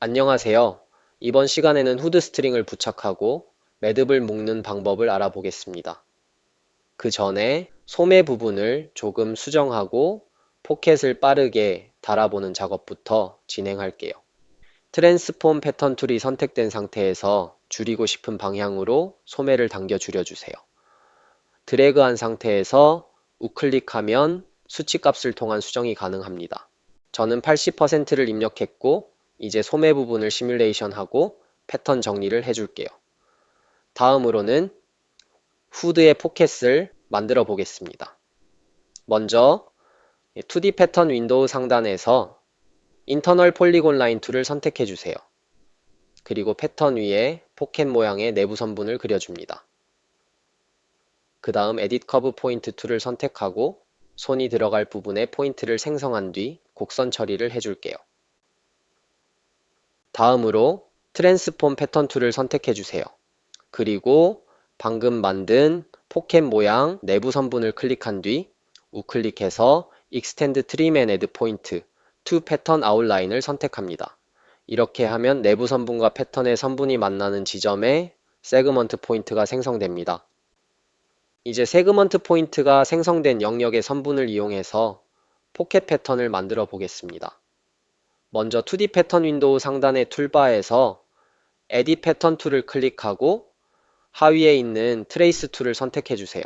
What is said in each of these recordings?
안녕하세요. 이번 시간에는 후드 스트링을 부착하고 매듭을 묶는 방법을 알아보겠습니다. 그 전에 소매 부분을 조금 수정하고 포켓을 빠르게 달아보는 작업부터 진행할게요. 트랜스폼 패턴 툴이 선택된 상태에서 줄이고 싶은 방향으로 소매를 당겨 줄여주세요. 드래그한 상태에서 우클릭하면 수치값을 통한 수정이 가능합니다. 저는 80%를 입력했고 이제 소매 부분을 시뮬레이션하고 패턴 정리를 해줄게요. 다음으로는 후드의 포켓을 만들어 보겠습니다. 먼저 2D 패턴 윈도우 상단에서 인터널 폴리곤 라인 툴을 선택해 주세요. 그리고 패턴 위에 포켓 모양의 내부 선분을 그려줍니다. 그 다음 에딧 커브 포인트 툴을 선택하고 손이 들어갈 부분에 포인트를 생성한 뒤 곡선 처리를 해줄게요. 다음으로 트랜스폼 패턴 툴을 선택해 주세요. 그리고 방금 만든 포켓 모양 내부 선분을 클릭한 뒤 우클릭해서 Extend Trim and Add Point to Pattern Outline을 선택합니다. 이렇게 하면 내부 선분과 패턴의 선분이 만나는 지점에 세그먼트 포인트가 생성됩니다. 이제 세그먼트 포인트가 생성된 영역의 선분을 이용해서 포켓 패턴을 만들어 보겠습니다. 먼저 2D 패턴 윈도우 상단의 툴바에서 에디 패턴 툴을 클릭하고 하위에 있는 트레이스 툴을 선택해 주세요.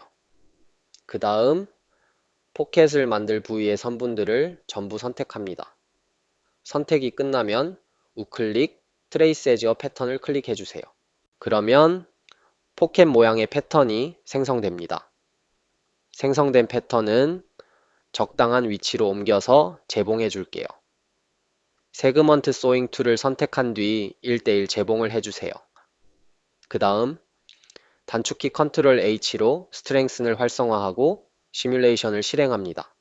그 다음 포켓을 만들 부위의 선분들을 전부 선택합니다. 선택이 끝나면 우클릭 트레이스 에지어 패턴을 클릭해 주세요. 그러면 포켓 모양의 패턴이 생성됩니다. 생성된 패턴은 적당한 위치로 옮겨서 재봉해 줄게요. 세그먼트 소잉 툴을 선택한 뒤 1대1 재봉을 해주세요. 그 다음 단축키 컨트롤 H로 스트렝스를 활성화하고 시뮬레이션을 실행합니다.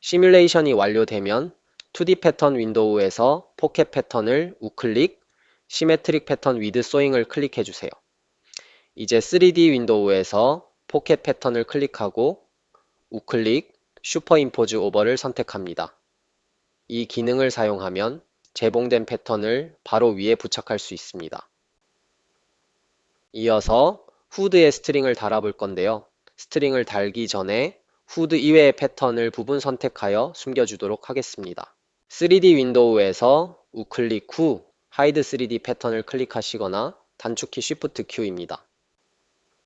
시뮬레이션이 완료되면 2D 패턴 윈도우에서 포켓 패턴을 우클릭, 시메트릭 패턴 위드 소잉을 클릭해 주세요. 이제 3D 윈도우에서 포켓 패턴을 클릭하고 우클릭, 슈퍼 임포즈 오버를 선택합니다. 이 기능을 사용하면 재봉된 패턴을 바로 위에 부착할 수 있습니다. 이어서 후드에 스트링을 달아볼 건데요. 스트링을 달기 전에 후드 이외의 패턴을 부분 선택하여 숨겨주도록 하겠습니다. 3D 윈도우에서 우클릭 후 하이드 3D 패턴을 클릭하시거나 단축키 Shift Q입니다.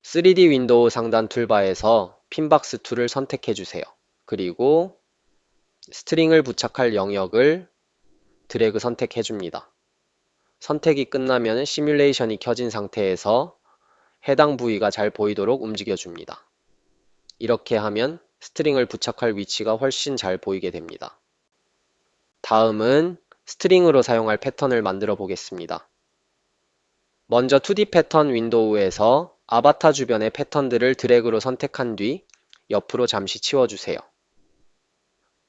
3D 윈도우 상단 툴바에서 핀박스 툴을 선택해 주세요. 그리고 스트링을 부착할 영역을 드래그 선택해 줍니다. 선택이 끝나면 시뮬레이션이 켜진 상태에서 해당 부위가 잘 보이도록 움직여 줍니다. 이렇게 하면 스트링을 부착할 위치가 훨씬 잘 보이게 됩니다. 다음은 스트링으로 사용할 패턴을 만들어 보겠습니다. 먼저 2D 패턴 윈도우에서 아바타 주변의 패턴들을 드래그로 선택한 뒤 옆으로 잠시 치워주세요.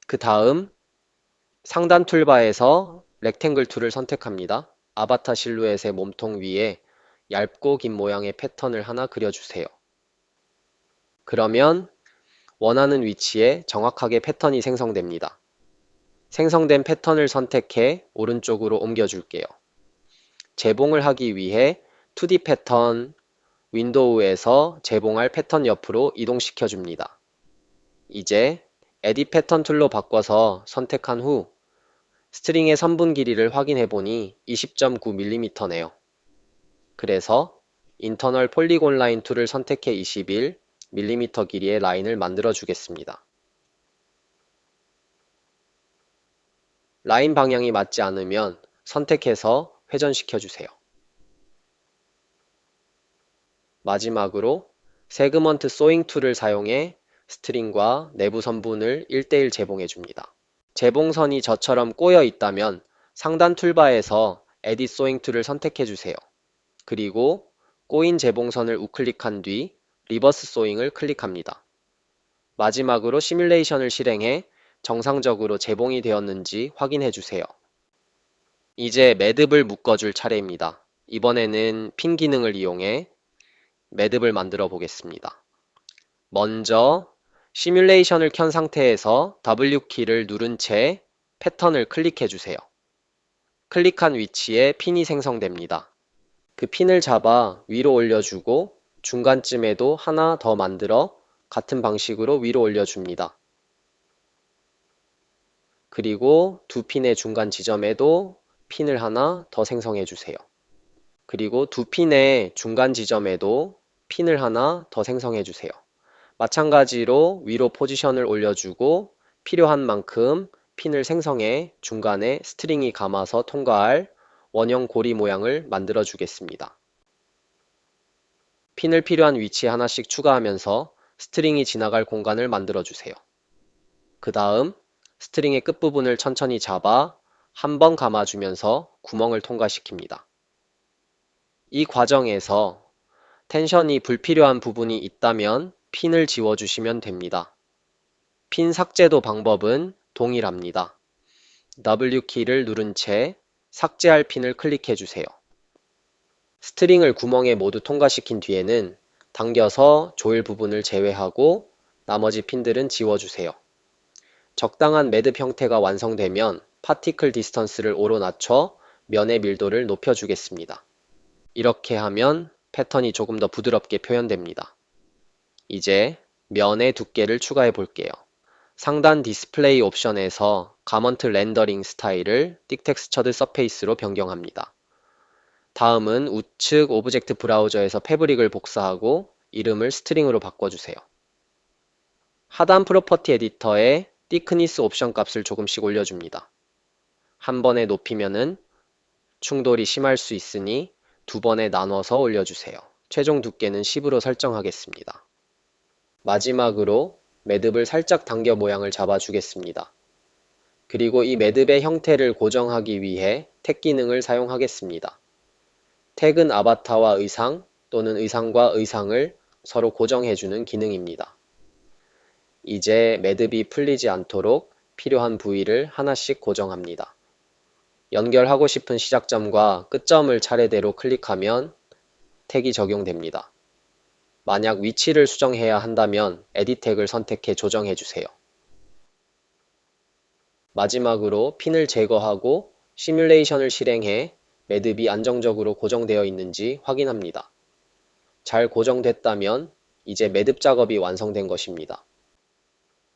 그 다음 상단 툴바에서 렉탱글 툴을 선택합니다. 아바타 실루엣의 몸통 위에 얇고 긴 모양의 패턴을 하나 그려주세요. 그러면 원하는 위치에 정확하게 패턴이 생성됩니다. 생성된 패턴을 선택해 오른쪽으로 옮겨줄게요. 재봉을 하기 위해 2D 패턴 윈도우에서 재봉할 패턴 옆으로 이동시켜 줍니다. 이제 에디 패턴 툴로 바꿔서 선택한 후 스트링의 선분 길이를 확인해 보니 20.9mm네요. 그래서 인터널 폴리곤 라인 툴을 선택해 21mm 길이의 라인을 만들어 주겠습니다. 라인 방향이 맞지 않으면 선택해서 회전시켜 주세요. 마지막으로 세그먼트 소잉 툴을 사용해 스트링과 내부 선분을 1대1 재봉해 줍니다. 재봉선이 저처럼 꼬여 있다면 상단 툴바에서 에디 소잉 툴을 선택해 주세요. 그리고 꼬인 재봉선을 우클릭한 뒤 리버스 소잉을 클릭합니다. 마지막으로 시뮬레이션을 실행해 정상적으로 재봉이 되었는지 확인해 주세요. 이제 매듭을 묶어줄 차례입니다. 이번에는 핀 기능을 이용해 매듭을 만들어 보겠습니다. 먼저 시뮬레이션을 켠 상태에서 W키를 누른 채 패턴을 클릭해 주세요. 클릭한 위치에 핀이 생성됩니다. 그 핀을 잡아 위로 올려주고 중간쯤에도 하나 더 만들어 같은 방식으로 위로 올려줍니다. 그리고 두 핀의 중간 지점에도 핀을 하나 더 생성해 주세요. 그리고 두 핀의 중간 지점에도 핀을 하나 더 생성해 주세요. 마찬가지로 위로 포지션을 올려주고 필요한 만큼 핀을 생성해 중간에 스트링이 감아서 통과할 원형 고리 모양을 만들어 주겠습니다. 핀을 필요한 위치에 하나씩 추가하면서 스트링이 지나갈 공간을 만들어 주세요. 그 다음 스트링의 끝부분을 천천히 잡아 한 번 감아주면서 구멍을 통과시킵니다. 이 과정에서 텐션이 불필요한 부분이 있다면 핀을 지워주시면 됩니다. 핀 삭제도 방법은 동일합니다. W키를 누른 채 삭제할 핀을 클릭해 주세요. 스트링을 구멍에 모두 통과시킨 뒤에는 당겨서 조일 부분을 제외하고 나머지 핀들은 지워주세요. 적당한 매듭 형태가 완성되면 파티클 디스턴스를 오로 낮춰 면의 밀도를 높여주겠습니다. 이렇게 하면 패턴이 조금 더 부드럽게 표현됩니다. 이제 면의 두께를 추가해 볼게요. 상단 디스플레이 옵션에서 가먼트 렌더링 스타일을 띡 텍스처드 서페이스로 변경합니다. 다음은 우측 오브젝트 브라우저에서 패브릭을 복사하고 이름을 스트링으로 바꿔주세요. 하단 프로퍼티 에디터에 thickness 옵션 값을 조금씩 올려줍니다. 한 번에 높이면은 충돌이 심할 수 있으니 두 번에 나눠서 올려주세요. 최종 두께는 10으로 설정하겠습니다. 마지막으로 매듭을 살짝 당겨 모양을 잡아주겠습니다. 그리고 이 매듭의 형태를 고정하기 위해 택 기능을 사용하겠습니다. 택은 아바타와 의상 또는 의상과 의상을 서로 고정해주는 기능입니다. 이제 매듭이 풀리지 않도록 필요한 부위를 하나씩 고정합니다. 연결하고 싶은 시작점과 끝점을 차례대로 클릭하면 택이 적용됩니다. 만약 위치를 수정해야 한다면 에디 택을 선택해 조정해 주세요. 마지막으로 핀을 제거하고 시뮬레이션을 실행해 매듭이 안정적으로 고정되어 있는지 확인합니다. 잘 고정됐다면 이제 매듭 작업이 완성된 것입니다.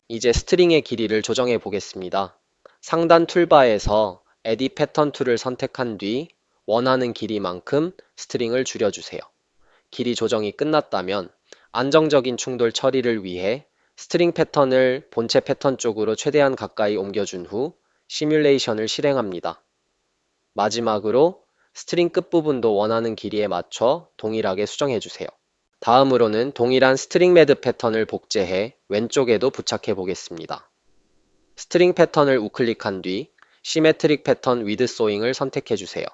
이제 스트링의 길이를 조정해 보겠습니다. 상단 툴바에서 에디 패턴 툴을 선택한 뒤 원하는 길이만큼 스트링을 줄여주세요. 길이 조정이 끝났다면 안정적인 충돌 처리를 위해 스트링 패턴을 본체 패턴 쪽으로 최대한 가까이 옮겨준 후 시뮬레이션을 실행합니다. 마지막으로 스트링 끝부분도 원하는 길이에 맞춰 동일하게 수정해 주세요. 다음으로는 동일한 스트링 매듭 패턴을 복제해 왼쪽에도 부착해 보겠습니다. 스트링 패턴을 우클릭한 뒤 시메트릭 패턴 위드 소잉을 선택해 주세요.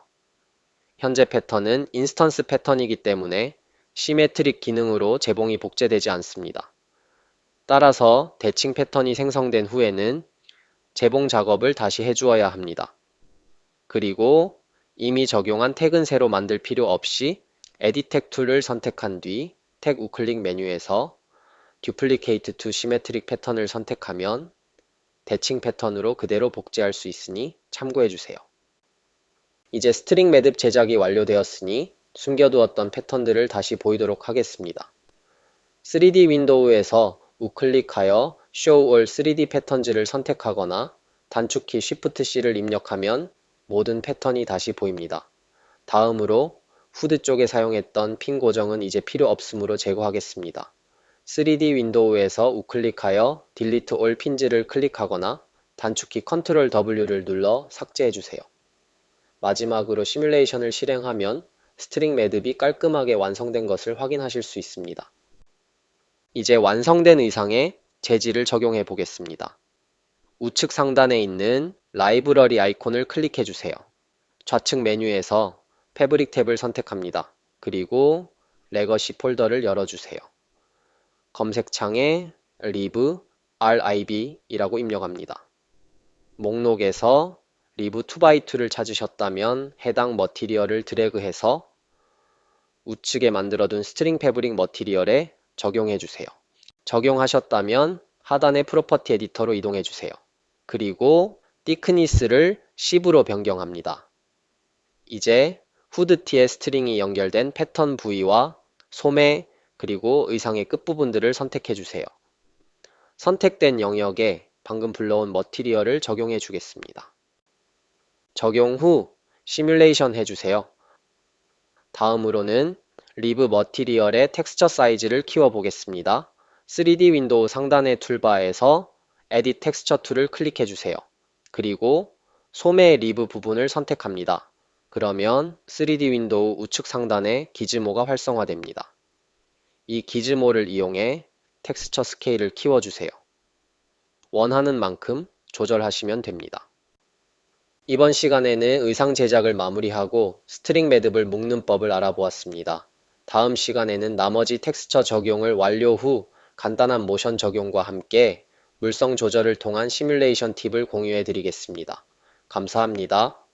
현재 패턴은 인스턴스 패턴이기 때문에 시메트릭 기능으로 제봉이 복제되지 않습니다. 따라서 대칭 패턴이 생성된 후에는 제봉 작업을 다시 해주어야 합니다. 그리고 이미 적용한 택은 새로 만들 필요 없이 에디텍 툴을 선택한 뒤 택 우클릭 메뉴에서 Duplicate to Symmetric 패턴을 선택하면 대칭 패턴으로 그대로 복제할 수 있으니 참고해 주세요. 이제 스트링 매듭 제작이 완료되었으니 숨겨두었던 패턴들을 다시 보이도록 하겠습니다. 3D 윈도우에서 우클릭하여 Show All 3D Patterns를 선택하거나 단축키 Shift C를 입력하면 모든 패턴이 다시 보입니다. 다음으로 후드 쪽에 사용했던 핀 고정은 이제 필요 없으므로 제거하겠습니다. 3D 윈도우에서 우클릭하여 Delete All Pins를 클릭하거나 단축키 Ctrl W를 눌러 삭제해 주세요. 마지막으로 시뮬레이션을 실행하면 스트링 매듭이 깔끔하게 완성된 것을 확인하실 수 있습니다. 이제 완성된 의상에 재질을 적용해 보겠습니다. 우측 상단에 있는 라이브러리 아이콘을 클릭해 주세요. 좌측 메뉴에서 패브릭 탭을 선택합니다. 그리고 레거시 폴더를 열어주세요. 검색창에 live rib이라고 입력합니다. 목록에서 리브 2x2를 찾으셨다면 해당 머티리얼을 드래그해서 우측에 만들어둔 스트링 패브릭 머티리얼에 적용해 주세요. 적용하셨다면 하단의 프로퍼티 에디터로 이동해 주세요. 그리고 thickness를 10으로 변경합니다. 이제 후드티에 스트링이 연결된 패턴 부위와 소매 그리고 의상의 끝부분들을 선택해 주세요. 선택된 영역에 방금 불러온 머티리얼을 적용해 주겠습니다. 적용 후 시뮬레이션 해주세요. 다음으로는 리브 머티리얼의 텍스처 사이즈를 키워 보겠습니다. 3D 윈도우 상단의 툴바에서 에딧 텍스처 툴을 클릭해 주세요. 그리고 소매 리브 부분을 선택합니다. 그러면 3D 윈도우 우측 상단에 기즈모가 활성화됩니다. 이 기즈모를 이용해 텍스처 스케일을 키워주세요. 원하는 만큼 조절하시면 됩니다. 이번 시간에는 의상 제작을 마무리하고 스트링 매듭을 묶는 법을 알아보았습니다. 다음 시간에는 나머지 텍스처 적용을 완료 후 간단한 모션 적용과 함께 물성 조절을 통한 시뮬레이션 팁을 공유해 드리겠습니다. 감사합니다.